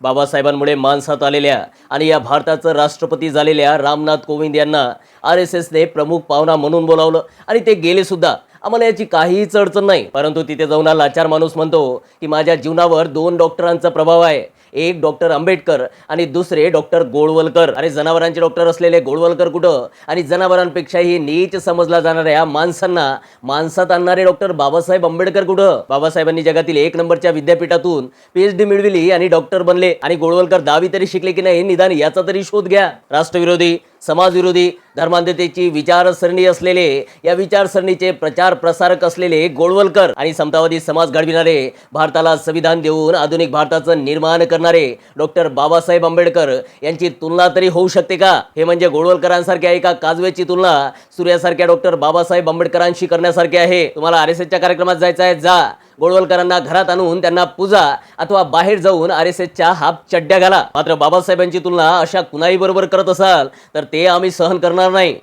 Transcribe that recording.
बाबासाहेबांमुळे माणसात आलेल्या आणि या भारताचं राष्ट्रपती झालेल्या रामनाथ कोविंद यांना आर एस एसने प्रमुख पाहुणा म्हणून बोलावलं. आणि ते गेले सुद्धा आम्हाला याची काहीच अडचण नाही. परंतु तिथे जाऊन हा लाचार माणूस म्हणतो की माझ्या जीवनावर दोन डॉक्टरांचा प्रभाव आहे. एक डॉक्टर आंबेडकर आणि दुसरे डॉक्टर गोळवलकर. अरे जनावरांचे डॉक्टर असलेले गोळवलकर कुठं? आणि जनावरांपेक्षाही नीच समजला जाणाऱ्या माणसांना माणसात आणणारे डॉक्टर बाबासाहेब आंबेडकर कुठं? बाबासाहेबांनी जगातील एक नंबरच्या विद्यापीठातून पीएच डी मिळविली आणि डॉक्टर बनले. आणि गोळवलकर दहावी तरी शिकले की नाही? निदान याचा तरी शोध घ्या. राष्ट्रविरोधी समाजविरोधी धर्मांधतेची विचारसरणी असलेले या विचारसरणीचे प्रचार प्रसारक असलेले गोळवलकर आणि समतावादी समाज घडविणारे भारताला संविधान देऊन आधुनिक भारताचं निर्माण करणारे डॉक्टर बाबासाहेब आंबेडकर यांची तुलना तरी होऊ शकते का? हे म्हणजे गोळवलकरांसारख्या एका काजवेची तुलना सूर्यासारख्या डॉक्टर बाबासाहेब आंबेडकरांशी करण्यासारखी आहे. तुम्हाला आर एस एसच्या कार्यक्रमात जायचं आहे जा. गोडवलकरांना घरात आणून त्यांना पूजा अथवा बाहेर जाऊन आर एस एसच्या हाफ चड्ड्या घाला. मात्र बाबासाहेबांची तुलना अशा कुणाही बरोबर करत असाल तर ते आम्ही सहन करणार नाही.